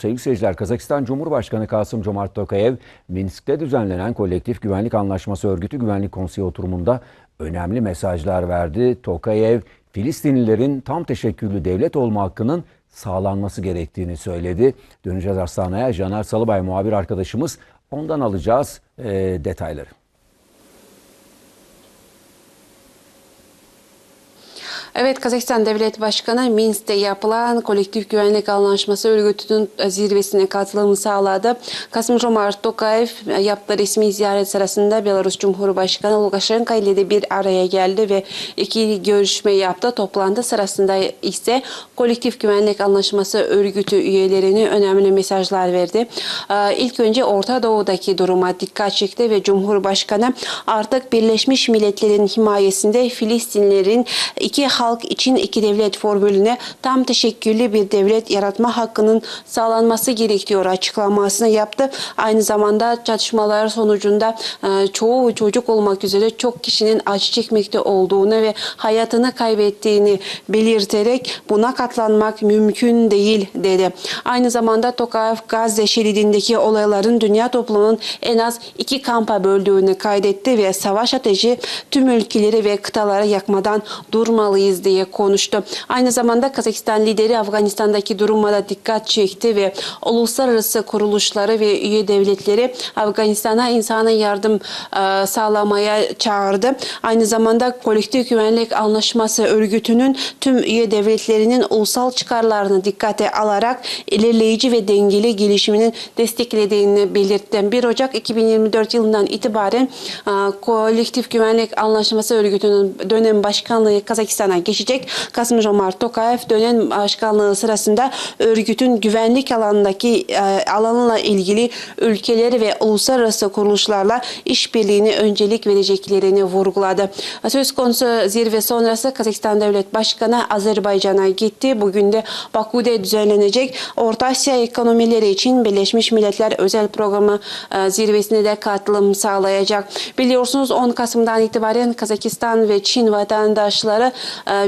Sevgili seyirciler, Kazakistan Cumhurbaşkanı Kasım Comart Tokayev, Minsk'te düzenlenen Kolektif Güvenlik Anlaşması Örgütü Güvenlik Konseyi oturumunda önemli mesajlar verdi. Tokayev, Filistinlilerin tam teşekküllü devlet olma hakkının sağlanması gerektiğini söyledi. Döneceğiz Astana'ya. Caner Salıbay muhabir arkadaşımız. Ondan alacağız e, detayları. Evet Kazakistan Devlet Başkanı Minsk'te yapılan Kolektif Güvenlik Anlaşması örgütünün zirvesine katılımı sağladı. Kasım Jomart Tokayev yaptığı resmi ziyaret sırasında Belarus Cumhurbaşkanı Lukashenko ile de bir araya geldi ve iki görüşme yaptı. Toplantı sırasında ise Kolektif Güvenlik Anlaşması örgütü üyelerine önemli mesajlar verdi. Ee, İlk önce Orta Doğu'daki duruma dikkat çekti ve Cumhurbaşkanı artık Birleşmiş Milletler'in himayesinde Filistinlerin iki halk için iki devlet formülüne tam teşekküllü bir devlet yaratma hakkının sağlanması gerekiyor açıklamasını yaptı. Aynı zamanda çatışmalar sonucunda e, çoğu çocuk olmak üzere çok kişinin acı çekmekte olduğunu ve hayatını kaybettiğini belirterek buna katlanmak mümkün değil dedi. Aynı zamanda Tokayev Gazze şeridindeki olayların dünya toplumunun en az iki kampa böldüğünü kaydetti ve savaş ateşi tüm ülkeleri ve kıtaları yakmadan durmalıyız diye konuştu. Aynı zamanda Kazakistan lideri Afganistan'daki duruma da dikkat çekti ve uluslararası kuruluşları ve üye devletleri Afganistan'a insana yardım e, sağlamaya çağırdı. Aynı zamanda Kolektif Güvenlik Anlaşması örgütünün tüm üye devletlerinin ulusal çıkarlarını dikkate alarak ilerleyici ve dengeli gelişiminin desteklediğini belirtti. 1 Ocak 2024 yılından itibaren e, Kolektif Güvenlik Anlaşması örgütünün dönem başkanlığı Kazakistan'a geçecek. Kasım Jomart Tokayev dönem başkanlığı sırasında örgütün güvenlik alanındaki e, alanla ilgili ülkeleri ve uluslararası kuruluşlarla işbirliğine öncelik vereceklerini vurguladı. Söz konusu zirve sonrası Kazakistan Devlet Başkanı Azerbaycan'a gitti. Bugün de Bakü'de düzenlenecek Orta Asya ekonomileri için Birleşmiş Milletler Özel Programı e, zirvesine de katılım sağlayacak. Biliyorsunuz 10 Kasım'dan itibaren Kazakistan ve Çin vatandaşları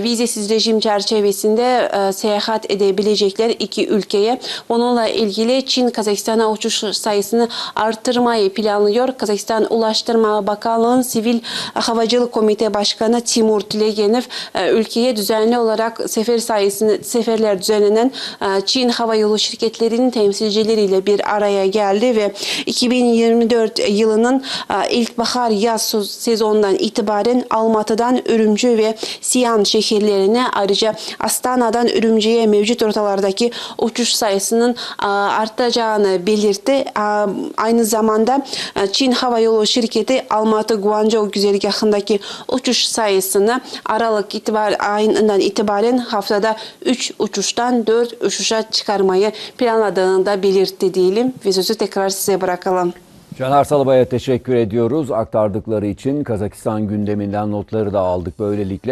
vizesiz rejim çerçevesinde e, seyahat edebilecekler iki ülkeye. Bununla ilgili Çin Kazakistan'a uçuş sayısını arttırmayı planlıyor. Kazakistan Ulaştırma Bakanlığı'nın Sivil Havacılık Komite Başkanı Timur Tlegenov e, ülkeye düzenli olarak sefer sayısını seferler düzenlenen e, Çin hava yolu şirketlerinin temsilcileriyle bir araya geldi ve 2024 yılının e, ilkbahar yaz sezonundan itibaren Almatı'dan Ürümcü ve Siyan şehirlerine ayrıca Astana'dan Ürümcü'ye mevcut rotalardaki uçuş sayısının artacağını belirtti. Aynı zamanda Çin Hava Yolu şirketi Almatı Guangzhou güzergahındaki uçuş sayısını Aralık itibar ayından itibaren haftada 3 uçuştan 4 uçuşa çıkarmayı planladığını da belirtti diyelim ve sözü tekrar size bırakalım. Caner Salıbay'a teşekkür ediyoruz. Aktardıkları için Kazakistan gündeminden notları da aldık böylelikle.